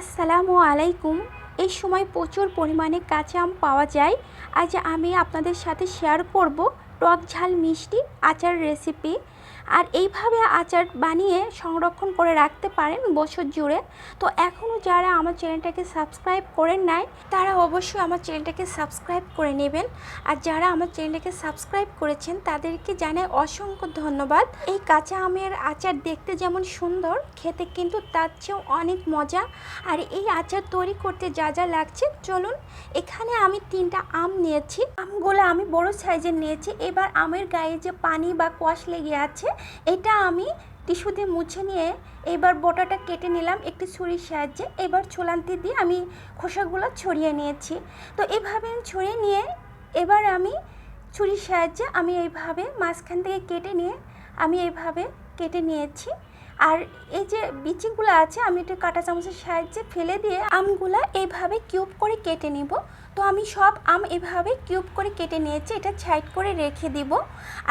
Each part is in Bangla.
আসসালামু আলাইকুম। এই সময় প্রচুর পরিমাণে কাঁচা আম পাওয়া যায়। আজ আমি আপনাদের সাথে শেয়ার করব টক ঝাল, মিষ্টি, আচার রেসিপি আর এইভাবে আচার বানিয়ে সংরক্ষণ করে রাখতে পারেন বছর জুড়ে। তো এখনও যারা আমার চ্যানেলটাকে সাবস্ক্রাইব করে নাই, তারা অবশ্যই আমার চ্যানেলটাকে সাবস্ক্রাইব করে নেবেন। আর যারা আমার চ্যানেলটাকে সাবস্ক্রাইব করেছেন, তাদেরকে জানাই অসংখ্য ধন্যবাদ। এই কাঁচা আমের আচার দেখতে যেমন সুন্দর, খেতে কিন্তু তার চেয়েও অনেক মজা। আর এই আচার তৈরি করতে যা যা লাগছে, চলুন এখানে আমি তিনটা আম নিয়েছি। আমগুলো আমি বড় সাইজের নিয়েছি। এবার আমের গায়ে যে পানি বা কোয়াশ লেগে আছে, এটা আমি টিস্যু দিয়ে মুছে নিয়ে এবার বোটাটা কেটে নিলাম একটি ছুরির সাহায্যে। এবার ছোলান্তি দিয়ে আমি খোসাগুলো ছড়িয়ে নিয়েছি। তো এভাবে আমি ছড়িয়ে নিয়ে এবার আমি ছুরির সাহায্যে আমি এইভাবে মাঝখান থেকে কেটে নিয়ে আমি এইভাবে কেটে নিয়েছি। আর এই যে বিচিগুলো আছে, আমি একটু কাঁটা চামচের সাহায্যে ফেলে দিয়ে আমগুলো এইভাবে কিউব করে কেটে নিব। তো আমি সব আম এভাবে কিউব করে কেটে নিয়েছি, এটা সাইড করে রেখে দিব।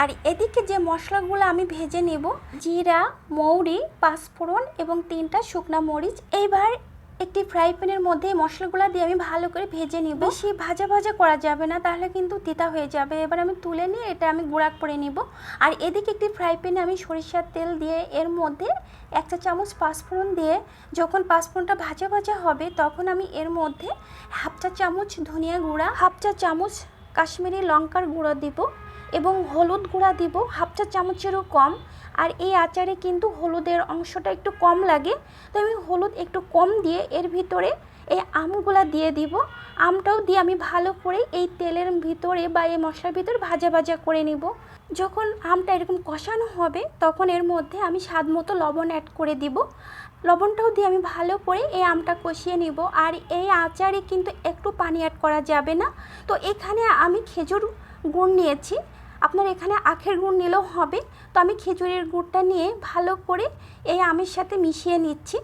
আর এদিকে যে মশলাগুলো আমি ভেজে নেব, জিরা, মৌরি, পাঁচফোড়ন এবং তিনটা শুকনা মরিচ এইবার একটি ফ্রাই প্যানের মধ্যে মশলাগুলো দিয়ে আমি ভালো করে ভেজে নিব। বেশি ভাজা ভাজা করা যাবে না তাহলে কিন্তু তিতা হয়ে যাবে। এবার আমি তুলে নিয়ে এটা আমি গুঁড়া করে নিব। আর এদিকে একটি ফ্রাই প্যানে আমি সরিষার তেল দিয়ে এর মধ্যে এক চা চামচ পাঁচফোড়ন দিয়ে যখন পাঁচফোড়নটা ভাজা ভাজা হবে তখন আমি এর মধ্যে হাফ চা চামচ ধনিয়া গুঁড়া হাফ চা চামচ কাশ্মীরি লঙ্কার গুঁড়ো দিব। এবং হলুদ গুঁড়া দিব হাফ চা চামচেরও কম। আর এই আচারে কিন্তু হলুদের অংশটা একটু কম লাগে। তো আমি হলুদ একটু কম দিয়ে এর ভিতরে এই আমগুলা দিয়ে দিব। আমটাও দিয়ে আমি ভালো করে এই তেলের ভিতরে বা এই মশলার ভিতরে ভাজা ভাজা করে নিব। যখন আমটা এরকম কষানো হবে, তখন এর মধ্যে আমি স্বাদ মতো লবণ অ্যাড করে দিব। লবণটাও দিয়ে আমি ভালো করে এই আমটা কষিয়ে নিব। আর এই আচারে কিন্তু একটু পানি অ্যাড করা যাবে না। তো এখানে আমি খেজুর গুড় নিয়েছি। আপনার এখানে আখের গুড় নিলেও হবে। তো আমি খেজুরের গুড়টা নিয়ে ভালো করে এই আমের সাথে মিশিয়ে নিচ্ছি।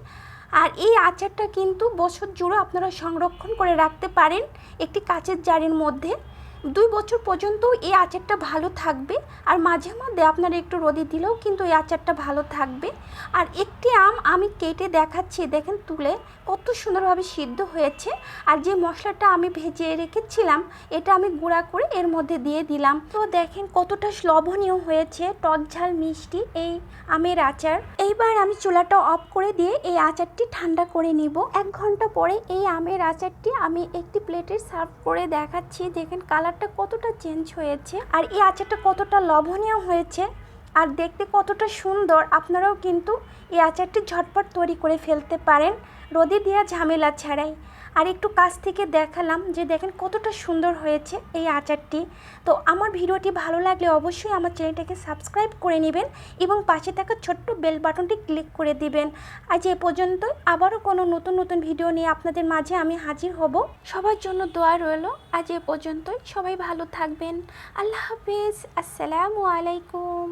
আর এই আচারটা কিন্তু বছর জুড়ে আপনারা সংরক্ষণ করে রাখতে পারেন একটি কাচের জারের মধ্যে। দুই বছর পর্যন্ত এই আচারটা ভালো থাকবে। আর মাঝে মধ্যে আপনারা একটু রোদে দিলেও কিন্তু এই আচারটা ভালো থাকবে। আর একটি আম আমি কেটে দেখাচ্ছি, দেখেন তুলে কত সুন্দরভাবে সিদ্ধ হয়েছে। আর যে মশলাটা আমি ভেজে রেখেছিলাম, এটা আমি গুঁড়া করে এর মধ্যে দিয়ে দিলাম। তো দেখেন কতটা লবণীয় হয়েছে, টক ঝাল মিষ্টি এই আমের আচার। এইবার আমি চুলাটা অফ করে দিয়ে এই আচারটি ঠান্ডা করে নিব। এক ঘণ্টা পরে এই আমের আচারটি আমি একটি প্লেটে সার্ভ করে দেখাচ্ছি। দেখেন কালারটা কতটা চেঞ্জ হয়েছে। আর এই আচারটা কতটা লবণীয় হয়েছে আর দেখতে কতটা সুন্দর, আপনারাও কিন্তু এই আচারটি ঝটপট তৈরি করে ফেলতে পারেন। রোদে দেওয়া ঝামেলা ছাড়াই। আর একটু কাছ থেকে দেখালাম যে দেখেন কতটা সুন্দর হয়েছে এই আচারটি। তো আমার ভিডিওটি ভালো লাগলে অবশ্যই আমার চ্যানেলটাকে সাবস্ক্রাইব করে নেবেন এবং পাশে থাকা ছোট্ট বেল বাটনটি ক্লিক করে দিবেন। আজ এ পর্যন্ত আবারও কোনো নতুন নতুন ভিডিও নিয়ে আপনাদের মাঝে আমি হাজির হব। সবার জন্য দোয়া রইল। আজ এ পর্যন্তই। সবাই ভালো থাকবেন। আল্লাহ হাফিজ। আসসালামু আলাইকুম।